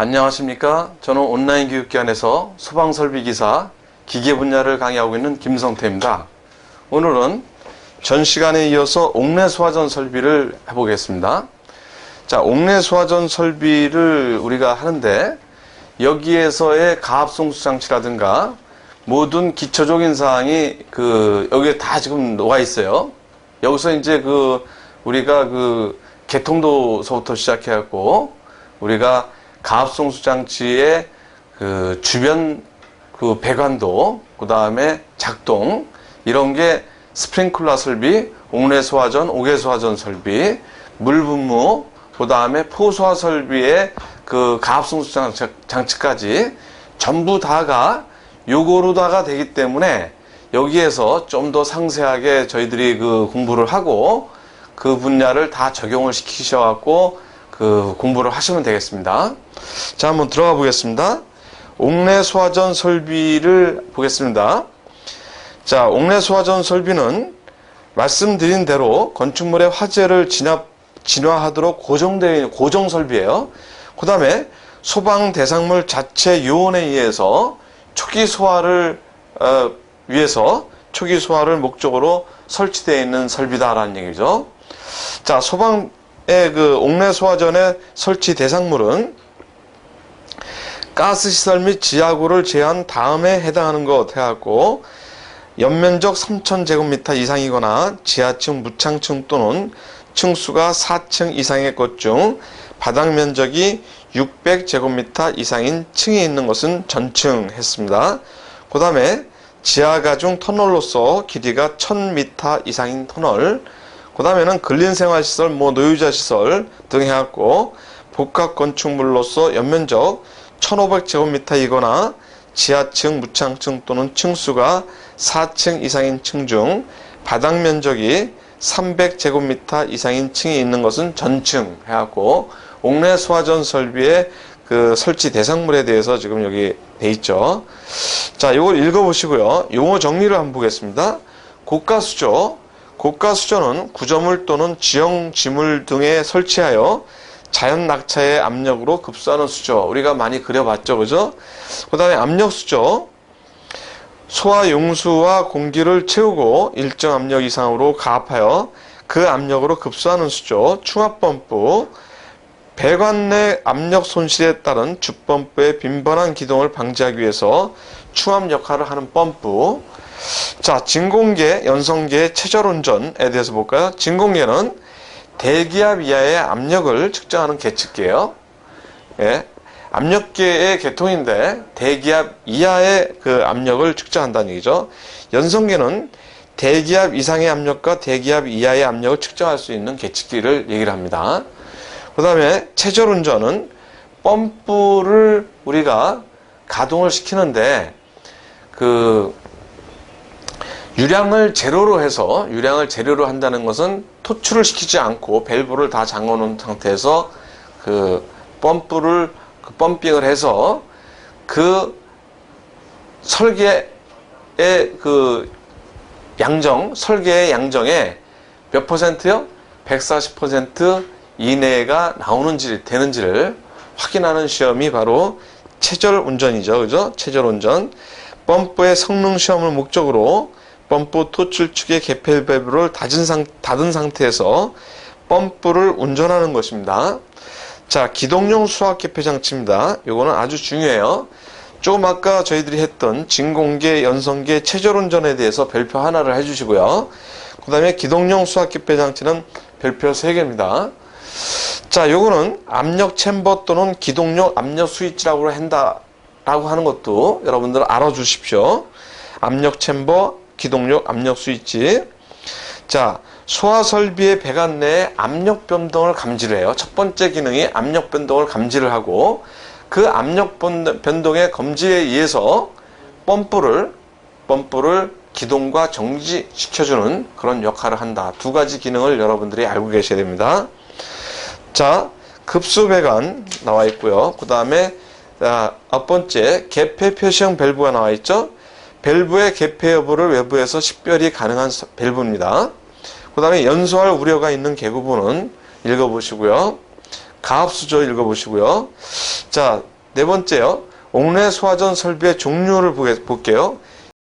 안녕하십니까. 저는 온라인 교육기관에서 소방설비기사 기계 분야를 강의하고 있는 김성태입니다. 오늘은 전 시간에 이어서 옥내 소화전 설비를 해보겠습니다. 자, 옥내 소화전 설비를 우리가 하는데 여기에서의 가압송수 장치라든가 모든 기초적인 사항이 그 여기에 다 지금 녹아 있어요. 여기서 이제 그 우리가 그 개통도서부터 시작해갖고 우리가 가압송수 장치의 그 주변 그 배관도 그 다음에 작동 이런 게 스프링클러 설비, 옥내 소화전, 옥외 소화전 설비, 물 분무, 그 다음에 포소화 설비의 그 가압송수 장치, 장치까지 전부 다가 요거로다가 되기 때문에 여기에서 좀 더 상세하게 저희들이 그 공부를 하고 그 분야를 다 적용을 시키셔갖고 그 공부를 하시면 되겠습니다. 자, 한번 들어가 보겠습니다. 옥내 소화전 설비를 보겠습니다. 자, 옥내 소화전 설비는 말씀드린 대로 건축물의 화재를 진압, 진화하도록 고정되어 있는 고정 설비예요. 그 다음에 소방 대상물 자체 요원에 의해서 초기 소화를 어, 위해서 초기 소화를 목적으로 설치되어 있는 설비다라는 얘기죠. 자, 소방의 그 옥내 소화전의 설치 대상물은 가스 시설 및 지하구를 제한 다음에 해당하는 것 해갖고 연면적 3,000제곱미터 이상이거나 지하층 무창층 또는 층수가 4층 이상의 것 중 바닥 면적이 600제곱미터 이상인 층이 있는 것은 전층 했습니다. 그 다음에 지하가중 터널로서 길이가 1000m 이상인 터널 그 다음에는 근린생활시설, 뭐 노유자시설 등 해갖고 복합건축물로서 연면적 1500제곱미터이거나 지하층, 무창층 또는 층수가 4층 이상인 층 중 바닥 면적이 300제곱미터 이상인 층이 있는 것은 전층 해갖고 옥내 소화전 설비의 그 설치 대상물에 대해서 지금 여기 돼 있죠. 자, 이걸 읽어보시고요. 용어 정리를 한번 보겠습니다. 고가수조. 고가수조는 구조물 또는 지형 지물 등에 설치하여 자연 낙차의 압력으로 급수하는 수조. 우리가 많이 그려봤죠. 그죠? 그 다음에 압력수조. 소화 용수와 공기를 채우고 일정 압력 이상으로 가압하여 그 압력으로 급수하는 수조. 충압펌프. 배관 내 압력 손실에 따른 주펌프의 빈번한 기동을 방지하기 위해서 충압 역할을 하는 펌프. 자, 진공계, 연성계, 체절운전에 대해서 볼까요? 진공계는 대기압 이하의 압력을 측정하는 계측기예요. 예. 압력계의 계통인데 대기압 이하의 그 압력을 측정한다는 얘기죠. 연성계는 대기압 이상의 압력과 대기압 이하의 압력을 측정할 수 있는 계측기를 얘기를 합니다. 그 다음에 체절운전은 펌프를 우리가 가동을 시키는데 그 유량을 제로로 해서 유량을 제로로 한다는 것은 토출을 시키지 않고 밸브를 다 잠궈 놓은 상태에서 그 펌프를 그 펌핑을 해서 그 설계의 그 양정 설계의 양정에 몇 퍼센트요? 140% 이내가 나오는지 되는지를 확인하는 시험이 바로 체절 운전이죠. 그죠? 체절 운전. 펌프의 성능 시험을 목적으로 펌프 토출 축의 개폐 밸브를 닫은, 상, 닫은 상태에서 펌프를 운전하는 것입니다. 자, 기동용 수압 개폐 장치입니다. 요거는 아주 중요해요. 조금 아까 저희들이 했던 진공계, 연성계, 체절 운전에 대해서 별표 하나를 해주시고요. 그 다음에 기동용 수압 개폐 장치는 별표 3개입니다. 자, 요거는 압력 챔버 또는 기동용 압력 스위치라고 한다 라고 하는 것도 여러분들 알아주십시오. 압력 챔버, 기동력 압력 스위치. 자, 소화 설비의 배관 내에 압력 변동을 감지를 해요. 첫 번째 기능이 압력 변동을 감지를 하고 그 압력 변동의 검지에 의해서 펌프를 펌프를 기동과 정지시켜주는 그런 역할을 한다. 두 가지 기능을 여러분들이 알고 계셔야 됩니다. 자, 급수 배관 나와 있고요. 그 다음에 첫 번째 개폐 표시형 밸브가 나와 있죠. 밸브의 개폐 여부를 외부에서 식별이 가능한 밸브입니다. 그 다음에 연소할 우려가 있는 개구부는 읽어보시고요. 가압수조 읽어보시고요. 자, 네 번째요. 옥내 소화전 설비의 종류를 볼게요.